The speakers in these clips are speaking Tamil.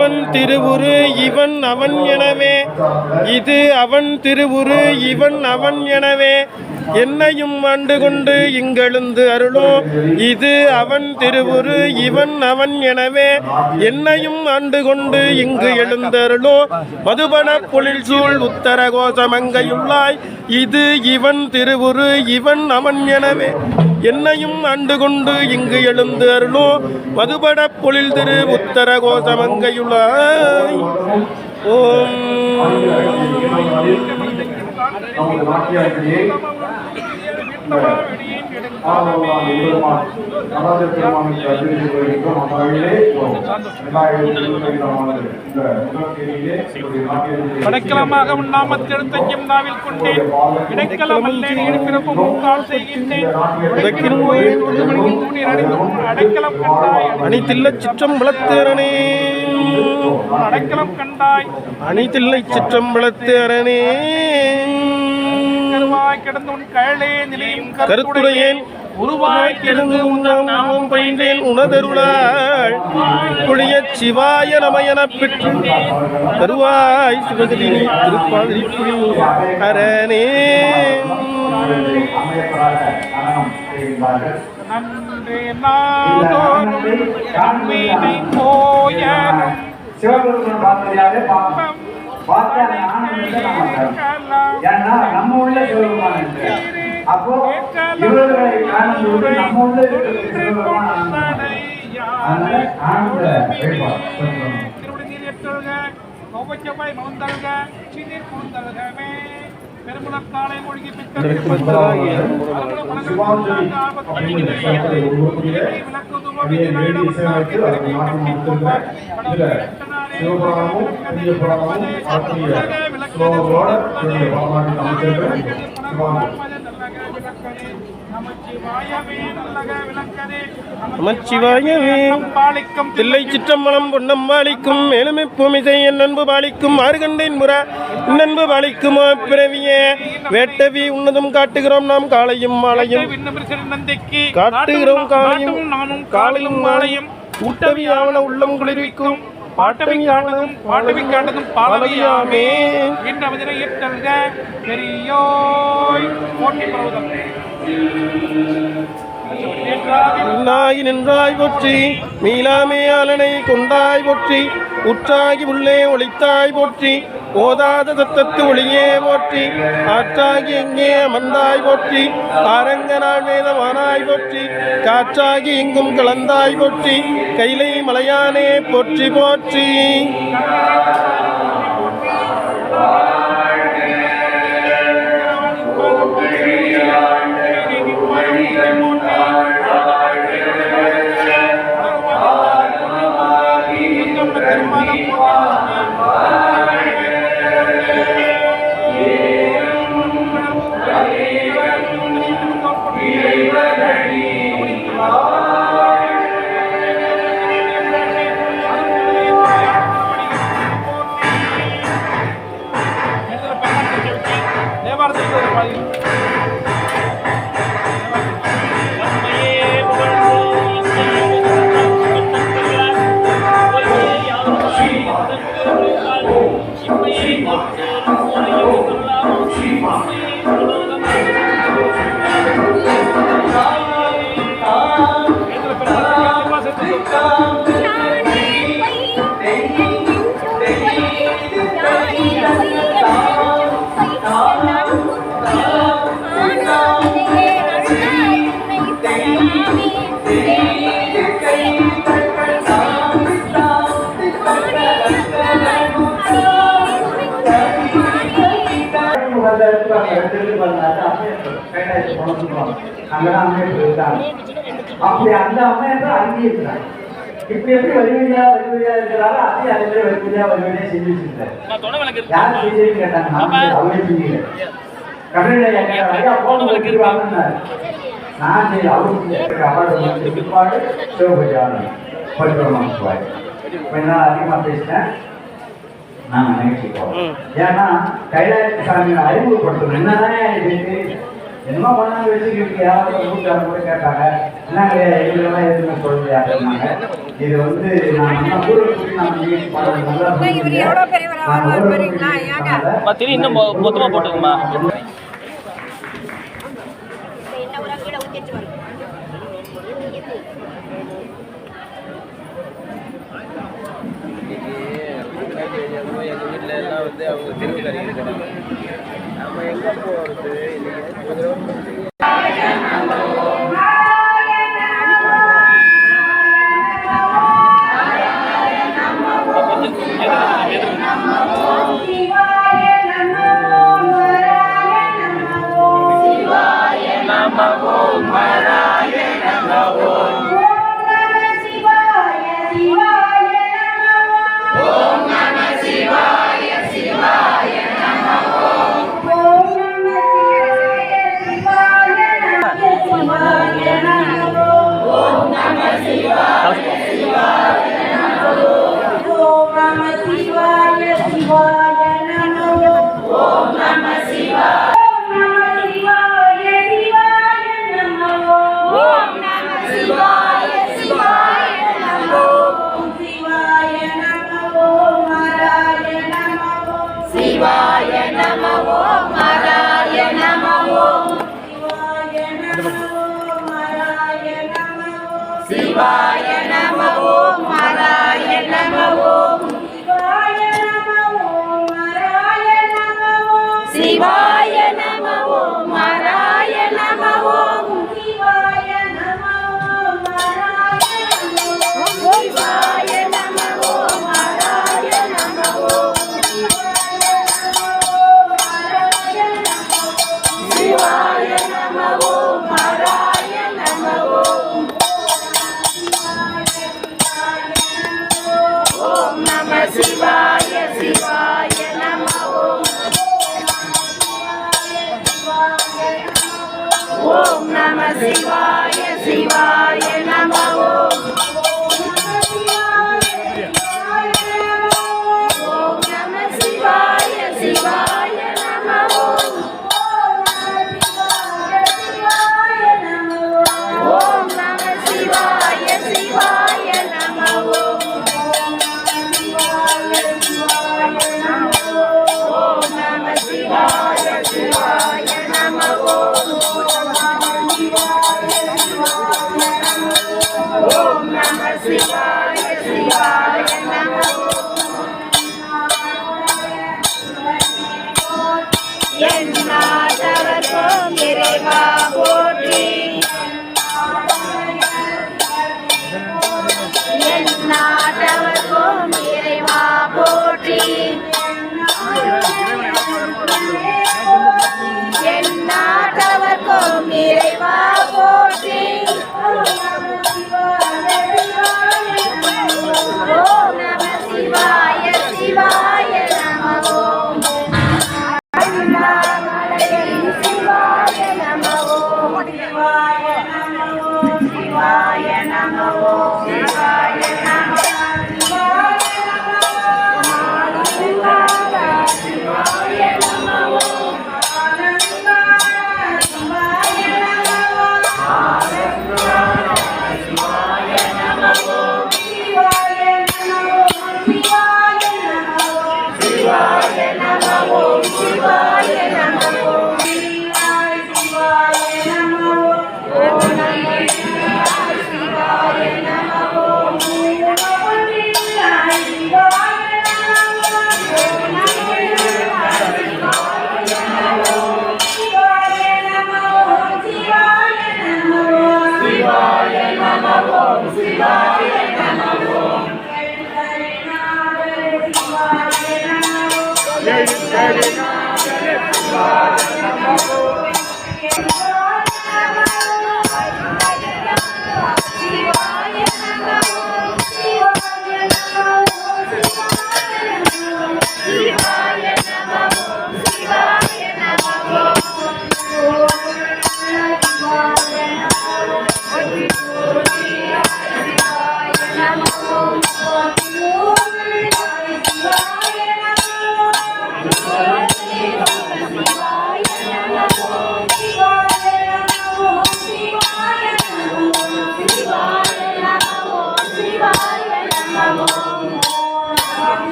அவன் இவன் திருவுரு இவன் அவன் எனவே. இது அவன் திருவுரு இவன் அவன் எனவே. என்னையும் ஆண்டு கொண்டு இங்கெழுந்து அருளோ. இது அவன் திருவுரு இவன் அவன் எனவே. என்னையும் ஆண்டு கொண்டு இங்கு எழுந்தருளோ. மதுபன பொழில் சூழ் உத்தர இது இவன் திருவுரு இவன் அவன் எனவே. என்னையும் ஆண்டு கொண்டு இங்கு எழுந்து அருளோ. மதுபட பொழில் திரு உத்தர கோசமங்கையுள்ளாய் ஓம். நமது நாட்டியாக்கியே ஆதரவான பெருமான் நடராஜ பெருமானுக்கு அறிவித்து வருகின்றோம் அந்த வகையிலே இரண்டாயிரத்தி இருபத்தி ஐந்தாம் ஆண்டு இந்த முதல் தேதியிலே நம்முடைய நாட்டியாக்கியே அடைக்கலமாக உண்ணாமத்தெடுத்தையும் நாவில் கொண்டேன். இடைக்கலம் அல்லேன் இருப்பிறப்பு முன்கால் செய்கின்றேன். உடைக்கினும் கோயில் கொண்டு மணிக்கு தூணி அடைந்தும் அடைக்கலம் கண்டாய். அணித்தில்ல சிற்றம்பலத்தேரனே அடைக்கலம் கருவாய் கிடந்து உன் கழலே நிலையும் கருத்துடையேன். உருவாய் கிடந்து உண்ணாம் நாமம் பயின்றேன். உணதருளாள் புளிய சிவாய நமயன பெற்று தருவாய். சிவகதி திருப்பாதிரி புலி அரணே நன்றே போயனும் சிவபெருமான் பார்த்ததையாவே பார்க்கணும் ஆனந்தத்தை நம்ம தரணும் ஏன்னா நம்ம உள்ள சிவபெருமான் அப்போ இவர்களை காணும்போது நம்ம உள்ள இருக்கிற அதனால ஆனந்த சிவபுராணமும் புதிய புராணமும் ஆற்றிய ஸ்லோகங்களோட என்னுடைய பாமாட்டி அமைச்சிருக்கிறேன் நமச்சிவாயவே. தில்லை சிற்றம்பலம் பொன்னம் பாலிக்கும் பூமிசை என் அன்பு பாலிக்கும் ஆறுகண்டேன் முற நண்பு பிறவியே. வேட்டவி உன்னதும் காட்டுகிறோம் நாம் காலையும் மாலையும். காட்டுகிறோம் காலையும் காலையும் மாலையும். ஊட்டவி ஆவண உள்ளம் குளிர்விக்கும். பாட்டவி காணதும் பாட்டவி காட்டதும் பாலவியாமே என்ற அவதனை ஏற்றல்க பெரியோய். போட்டி பருவதம். நின்றாய் நின்றாய் போற்றி மீளாமே ஆலனை கொண்டாய் போற்றி உற்றாகி உள்ளே ஒளித்தாய் போற்றி ஓதாத தத்தத்து ஒளியே போற்றி ஆற்றாகி எங்கே அமர்ந்தாய் போற்றி ஆரங்க வேதமானாய் போற்றி காற்றாகி எங்கும் கலந்தாய் போற்றி கைலை மலையானே போற்றி போற்றி. கைலாயத்தை அங்கதான் அம்மையார் இருக்காங்க. அப்படி அந்த அம்மையார் அங்கே இருக்கிறாங்க இப்படி எப்படி வலிமையா வலிமையா இருக்கிறாரோ அதே அதே மாதிரி வலிமையா வலிமையா செஞ்சுட்டு இருக்காரு யார் செஞ்சு கேட்டாங்க அவரே செஞ்சீங்க கடையில ஐயா போன வைக்கிறாங்கன்னாரு நான் சரி அவருக்கு அவரோட பிற்பாடு சிவபஜான பரிசுரமான சுவாய் கொஞ்ச நாள் அதிகமாக பேசினேன் நான் நினைச்சு போறேன் ஏன்னா கைலாய சாமியை அறிமுகப்படுத்தணும் என்னதான் எனக்கு என்னமோ கொண்டாந்து வச்சுக்கிட்டு யாராவது வீட்டுக்காரர் கூட கேட்டாங்க என்னங்க எங்களுக்கெல்லாம் எதுவுமே சொல்லலையா அப்படின்னாங்க இது வந்து நான் ஊருக்கு நான் இன்னும் மொத்தமா போட்டுக்குமா எங்கள் வீட்டில் எல்லாம் வந்து அவங்க திருக்கறி இருக்கிறாங்க Namah Om Narayana ஓம் நம சிவாய சிவாய Bye.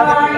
ஓம்